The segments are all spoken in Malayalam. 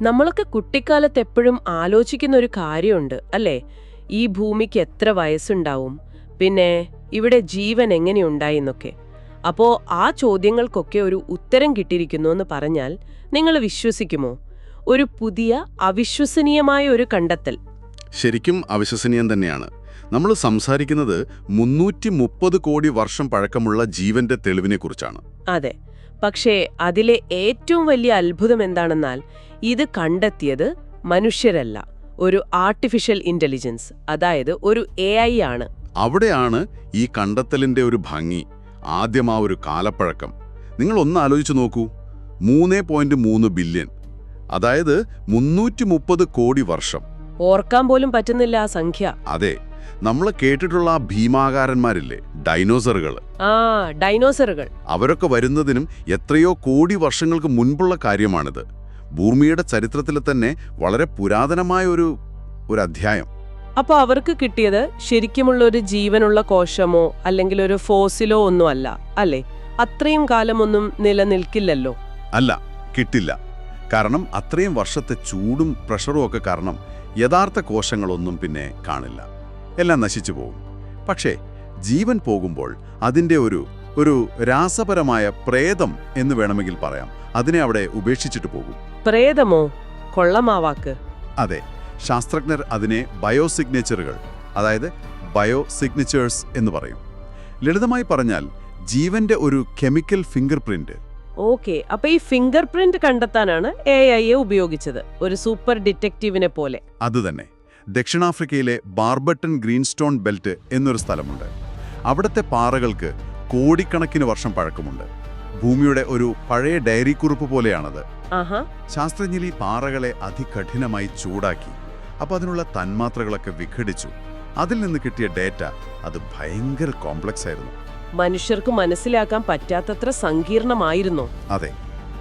നമ്മളൊക്കെ കുട്ടിക്കാലത്ത് എപ്പോഴും ആലോചിക്കുന്ന ഒരു കാര്യമുണ്ട് അല്ലേ? ഈ ഭൂമിക്ക് എത്ര വയസ്സുണ്ടാവും? പിന്നെ ഇവിടെ ജീവൻ എങ്ങനെയുണ്ടായി എന്നൊക്കെ അപ്പോ ആ ചോദ്യങ്ങൾക്കൊക്കെ ഒരു ഉത്തരം കിട്ടിയിരിക്കുന്നു എന്ന് പറഞ്ഞാൽ നിങ്ങൾ വിശ്വസിക്കുമോ? ഒരു പുതിയ അവിശ്വസനീയമായ ഒരു കണ്ടെത്തൽ. ശരിക്കും അവിശ്വസനീയം തന്നെയാണ്. നമ്മൾ സംസാരിക്കുന്നത് മുന്നൂറ്റി മുപ്പത് കോടി വർഷം പഴക്കമുള്ള ജീവന്റെ തെളിവിനെക്കുറിച്ചാണ്. അതെ. പക്ഷേ അതിലെ ഏറ്റവും വലിയ അത്ഭുതം എന്താണെന്നാൽ ഇത് കണ്ടെത്തിയത് മനുഷ്യരല്ല ഒരു ആർട്ടിഫിഷ്യൽ ഇന്റലിജൻസ് അതായത് ഒരു എ ആണ്. അവിടെയാണ് ഈ കണ്ടെത്തലിന്റെ ഒരു ഭംഗി ആദ്യം ആ ഒരു കാലപ്പഴക്കം. നിങ്ങൾ ഒന്ന് ആലോചിച്ചു നോക്കൂ മൂന്ന് പോയിന്റ് മൂന്ന് ബില്യൺ അതായത് മുന്നൂറ്റി മുപ്പത് കോടി വർഷം. ഓർക്കാൻ പോലും പറ്റുന്നില്ല ആ സംഖ്യ. അതെ നമ്മൾ കേട്ടിട്ടുള്ള ആ ഭീമാകാരന്മാരില്ലേ ഡൈനോസറുകൾ ആ ഡൈനോസറുകൾ അവരൊക്കെ വരുന്നതിനും എത്രയോ കോടി വർഷങ്ങൾക്ക് മുൻപുള്ള കാര്യമാണിത്. ഭൂമിയുടെ ചരിത്രത്തിൽ തന്നെ വളരെ പുരാതനമായ ഒരു ഒരു അധ്യായം. അപ്പോൾ അവർക്ക് കിട്ടിയത് ശരിക്കുമുള്ള ഒരു ജീവനുള്ള കോശമോ അല്ലെങ്കിൽ ഒരു ഫോസിലോ ഒന്നും അല്ല അല്ലേ? അത്രയും കാലമൊന്നും നിലനിൽക്കില്ലല്ലോ. അല്ല കിട്ടില്ല. കാരണം അത്രയും വർഷത്തെ ചൂടും പ്രഷറും ഒക്കെ കാരണം യഥാർത്ഥ കോശങ്ങളൊന്നും പിന്നെ കാണില്ല. എല്ലാം നശിച്ചു പോകും. പക്ഷേ ജീവൻ പോകുമ്പോൾ അതിന്റെ ഒരു ഒരു രാസപരമായ പ്രേതം എന്ന് വേണമെങ്കിൽ പറയാം. അതിനെ അവിടെ ഉപേക്ഷിച്ചിട്ട് പോകും. പ്രേതമോ? കൊള്ളമാവാക്ക്. അതെ ശാസ്ത്രജ്ഞർ അതിനെ ബയോസിഗ്നേച്ചറുകൾ അതായത് ബയോ സിഗ്നേച്ചേഴ്സ് എന്ന് പറയും. ലളിതമായി പറഞ്ഞാൽ ജീവന്റെ ഒരു കെമിക്കൽ ഫിംഗർ പ്രിന്റ് ഓക്കെ അപ്പൊ ഈ ഫിംഗർ പ്രിന്റ് കണ്ടെത്താനാണ് എ ഐയെ ഉപയോഗിച്ചത് ഒരു സൂപ്പർ ഡിറ്റക്റ്റീവിനെ പോലെ. അതുതന്നെ ദക്ഷിണാഫ്രിക്കയിലെ ബാർബട്ടൺ ഗ്രീൻസ്റ്റോൺ ബെൽറ്റ് എന്നൊരു സ്ഥലമുണ്ട്. അവിടുത്തെ പാറകൾക്ക് കോടിക്കണക്കിന് വർഷം പഴക്കമുണ്ട്. ഭൂമിയുടെ ഒരു പഴയ ഡയറി കുറിപ്പ് പോലെയാണത്. ആഹാ. ശാസ്ത്രജ്ഞർ ഈ പാറകളെ അതികഠിനമായി ചൂടാക്കി അപ്പോൾ അതിനുള്ള തന്മാത്രകളൊക്കെ വിഘടിച്ചു. അതിൽ നിന്ന് കിട്ടിയ ഡേറ്റ അത് ഭയങ്കര കോംപ്ലക്സ് ആയിരുന്നു മനുഷ്യർക്ക് മനസ്സിലാക്കാൻ പറ്റാത്തത്ര സങ്കീർണമായിരുന്നു? അതെ.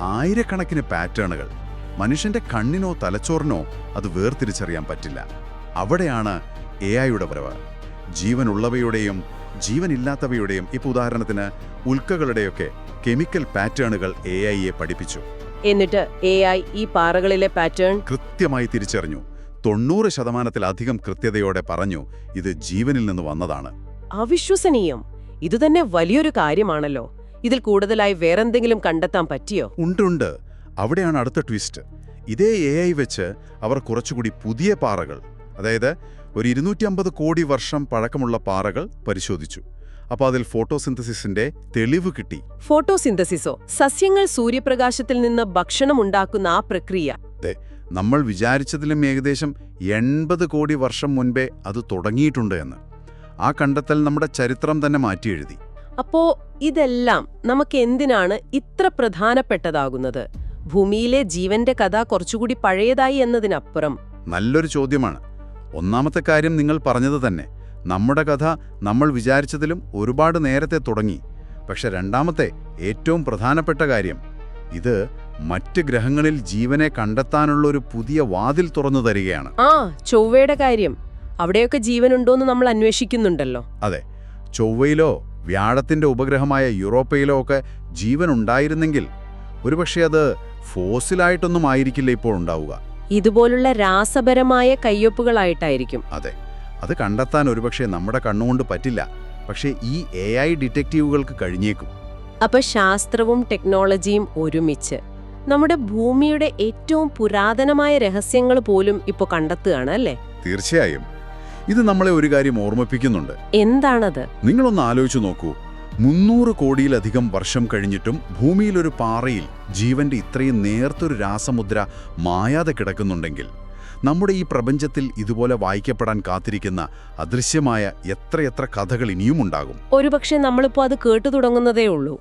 ആയിരക്കണക്കിന് പാറ്റേണുകൾ. മനുഷ്യന്റെ കണ്ണിനോ തലച്ചോറിനോ അത് വേർതിരിച്ചറിയാൻ പറ്റില്ല. അവിടെയാണ് എ ഐയുടെ വരവ്. ജീവനുള്ളവയുടെയും ജീവനില്ലാത്തവയുടെയും ഇപ്പോൾ ഉദാഹരണത്തിന് ഉൽക്കകളുടെയൊക്കെ കെമിക്കൽ പാറ്റേണുകൾ എ ഐയെ പഠിപ്പിച്ചു. എന്നിട്ട് എ ഐ ഈ പാറകളിലെ പാറ്റേൺ? കൃത്യമായി തിരിച്ചറിഞ്ഞു. തൊണ്ണൂറ് ശതമാനത്തിലധികം കൃത്യതയോടെ പറഞ്ഞു ഇത് ജീവനിൽ നിന്ന് വന്നതാണ്. അവിശ്വസനീയം. ഇതുതന്നെ വലിയൊരു കാര്യമാണല്ലോ. ഇതിൽ കൂടുതലായി വേറെന്തെങ്കിലും കണ്ടെത്താൻ പറ്റിയോ? ഉണ്ടുണ്ട് അവിടെയാണ് അടുത്ത ട്വിസ്റ്റ്. ഇതേ എ ഐ വെച്ച് അവർ കുറച്ചുകൂടി പുതിയ പാറകൾ അതായത് ഒരു ഇരുന്നൂറ്റി അമ്പത് കോടി വർഷം പഴക്കമുള്ള പാറകൾ പരിശോധിച്ചു. അപ്പോൾ അതിൽ ഫോട്ടോസിന്തസിന്റെ തെളിവ് കിട്ടി. ഫോട്ടോസിന്തസിസോ സസ്യങ്ങൾ സൂര്യപ്രകാശത്തിൽ നിന്ന് ഭക്ഷണം ഉണ്ടാക്കുന്ന ആ പ്രക്രിയ. നമ്മൾ വിചാരിച്ചതിലും ഏകദേശം എൺപത് കോടി വർഷം മുൻപേ അത് തുടങ്ങിയിട്ടുണ്ട് എന്ന്. ആ കണ്ടെത്തൽ നമ്മുടെ ചരിത്രം തന്നെ മാറ്റിയെഴുതി. അപ്പോ ഇതെല്ലാം നമുക്ക് എന്തിനാണ് ഇത്ര പ്രധാനപ്പെട്ടതാകുന്നത്? ഭൂമിയിലെ ജീവന്റെ കഥ കുറച്ചുകൂടി പഴയതായി എന്നതിനപ്പുറം. നല്ലൊരു ചോദ്യമാണ്. ഒന്നാമത്തെ കാര്യം നിങ്ങൾ പറഞ്ഞത് തന്നെ. നമ്മുടെ കഥ നമ്മൾ വിചാരിച്ചതിലും ഒരുപാട് നേരത്തെ തുടങ്ങി. പക്ഷെ രണ്ടാമത്തെ ഏറ്റവും പ്രധാനപ്പെട്ട കാര്യം ഇത് മറ്റ് ഗ്രഹങ്ങളിൽ ജീവനെ കണ്ടെത്താനുള്ള ഒരു പുതിയ വാതിൽ തുറന്നു തരികയാണ്. ആ ചൊവ്വയുടെ കാര്യം. അവിടെയൊക്കെ ജീവനുണ്ടോന്ന് നമ്മൾ അന്വേഷിക്കുന്നുണ്ടല്ലോ. അതെ. ചൊവ്വയിലോ വ്യാഴത്തിന്റെ ഉപഗ്രഹമായ യൂറോപ്പയിലോ ഒക്കെ ജീവനുണ്ടായിരുന്നെങ്കിൽ ഒരുപക്ഷെ അത് ഫോസിലായിട്ടൊന്നും ആയിരിക്കില്ല ഇപ്പോൾ ഉണ്ടാവുക. ഇതുപോലുള്ള രാസപരമായ കയ്യൊപ്പുകളായിട്ടായിരിക്കും. അതെ. അത് കണ്ടെത്താൻ ഒരുപക്ഷെ നമ്മുടെ കണ്ണുകൊണ്ട് പറ്റില്ല. പക്ഷേ ഈ എ ഐ ഡിറ്റക്റ്റീവുകൾക്ക് കഴിഞ്ഞേക്കും. അപ്പൊ ശാസ്ത്രവും ടെക്നോളജിയും ഒരുമിച്ച് നമ്മുടെ ഭൂമിയുടെ ഏറ്റവും പുരാതനമായ രഹസ്യങ്ങൾ പോലും ഇപ്പൊ കണ്ടെത്തുകയാണ് അല്ലേ? തീർച്ചയായും. ഇത് നമ്മളെ ഒരു കാര്യം ഓർമ്മിപ്പിക്കുന്നുണ്ട്. എന്താണത്? നിങ്ങളൊന്ന് ആലോചിച്ചു നോക്കൂ. മുന്നൂറ് കോടിയിലധികം വർഷം കഴിഞ്ഞിട്ടും ഭൂമിയിലൊരു പാറയിൽ ജീവന്റെ ഇത്രയും നേർത്തൊരു രാസമുദ്ര മായാതെ കിടക്കുന്നുണ്ടെങ്കിൽ നമ്മുടെ ഈ പ്രപഞ്ചത്തിൽ ഇതുപോലെ വായിക്കപ്പെടാൻ കാത്തിരിക്കുന്ന അദൃശ്യമായ എത്രയെത്ര കഥകൾ ഇനിയും ഉണ്ടാകും ഒരുപക്ഷെ നമ്മളിപ്പോൾ അത് കേട്ടു തുടങ്ങുന്നതേ ഉള്ളൂ.